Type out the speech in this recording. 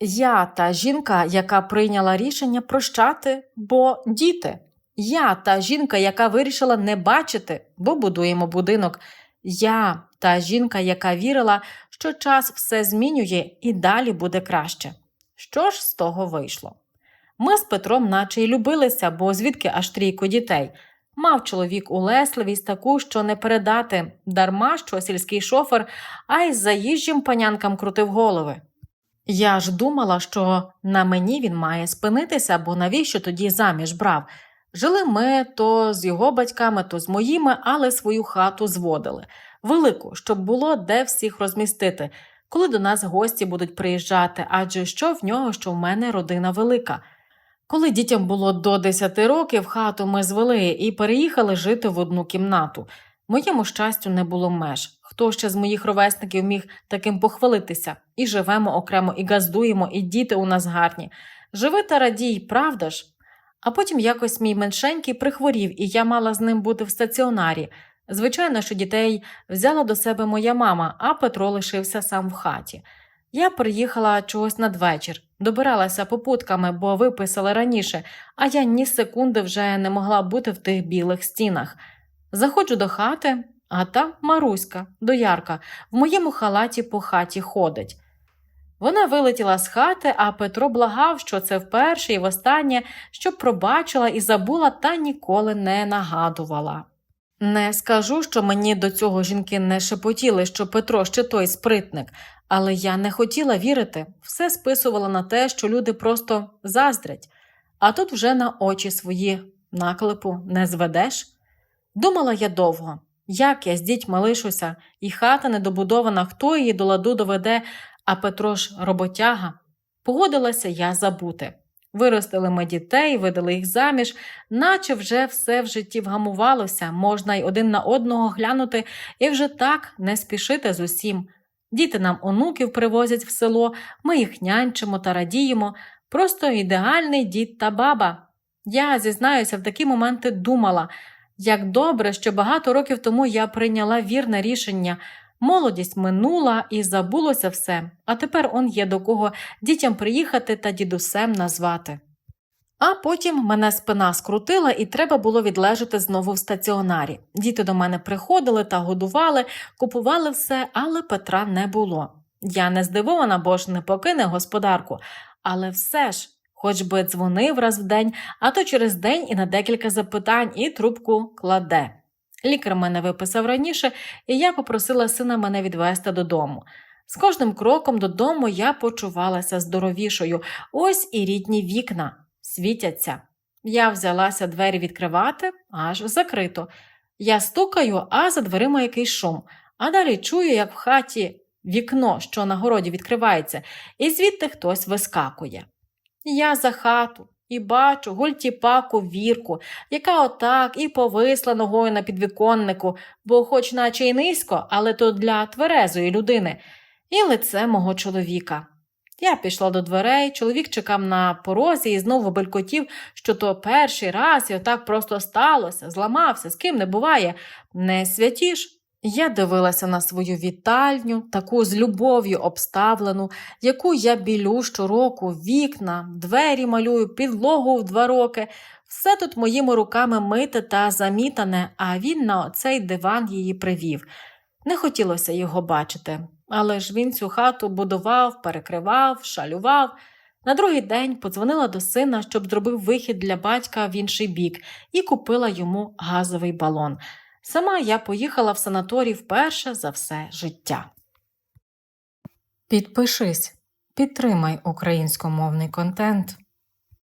Я та жінка, яка прийняла рішення прощати, бо діти. Я та жінка, яка вирішила не бачити, бо будуємо будинок. Я та жінка, яка вірила, що час все змінює і далі буде краще. Що ж з того вийшло? Ми з Петром наче й любилися, бо звідки аж трійко дітей. Мав чоловік улесливість таку, що не передати, дарма що сільський шофер, а й заїжджим панянкам крутив голови. Я ж думала, що на мені він має спинитися, бо навіщо тоді заміж брав. Жили ми то з його батьками, то з моїми, але свою хату зводили. Велику, щоб було де всіх розмістити, коли до нас гості будуть приїжджати, адже що в нього, що в мене родина велика. Коли дітям було до 10 років, хату ми звели і переїхали жити в одну кімнату. Моєму щастю не було меж. Хто ще з моїх ровесників міг таким похвалитися? І живемо окремо, і газдуємо, і діти у нас гарні. Живи та радій, правда ж? А потім якось мій меншенький прихворів, і я мала з ним бути в стаціонарі. Звичайно, що дітей взяла до себе моя мама, а Петро лишився сам в хаті. Я приїхала чогось надвечір, добиралася попутками, бо виписали раніше, а я ні секунди вже не могла бути в тих білих стінах. Заходжу до хати, а та Маруська, доярка, в моєму халаті по хаті ходить. Вона вилетіла з хати, а Петро благав, що це вперше і востаннє, щоб пробачила і забула та ніколи не нагадувала. Не скажу, що мені до цього жінки не шепотіли, що Петро ще той спритник, але я не хотіла вірити, все списувала на те, що люди просто заздрять, а тут вже на очі свої наклепу не зведеш. Думала я довго, як я з дітьми лишуся, і хата недобудована, хто її до ладу доведе, а Петро ж роботяга. Погодилася я забути. Виростили ми дітей, видали їх заміж, наче вже все в житті вгамувалося, можна й один на одного глянути і вже так не спішити з усім. Діти нам онуків привозять в село, ми їх нянчимо та радіємо. Просто ідеальний дід та баба. Я, зізнаюся, в такі моменти думала, як добре, що багато років тому я прийняла вірне рішення. Молодість минула і забулося все, а тепер он є до кого дітям приїхати та дідусем назвати. А потім мене спина скрутила, і треба було відлежати знову в стаціонарі. Діти до мене приходили та годували, купували все, але Петра не було. Я не здивована, бо ж не покине господарку, але все ж, хоч би дзвонив раз в день, а то через день і на декілька запитань, і трубку кладе. Лікар мене виписав раніше, і я попросила сина мене відвезти додому. З кожним кроком додому я почувалася здоровішою. Ось і рідні вікна світяться. Я взялася двері відкривати, аж закрито. Я стукаю, а за дверима якийсь шум, а далі чую, як в хаті вікно, що на городі відкривається, і звідти хтось вискакує. Я за хату і бачу гультіпаку вірку, яка отак і повисла ногою на підвіконнику, бо, хоч наче й низько, але то для тверезої людини, і лице мого чоловіка. Я пішла до дверей, чоловік чекав на порозі і знову белькотів, що то перший раз і отак просто сталося, зламався, з ким не буває, не святіш. Я дивилася на свою вітальню, таку з любов'ю обставлену, яку я білю щороку, вікна, двері малюю, підлогу в два роки. Все тут моїми руками мите та замітане, а він на оцей диван її привів. Не хотілося його бачити, але ж він цю хату будував, перекривав, шалював. На другий день подзвонила до сина, щоб зробив вихід для батька в інший бік, і купила йому газовий балон. Сама я поїхала в санаторій вперше за все життя. Підпишись, підтримай українськомовний контент.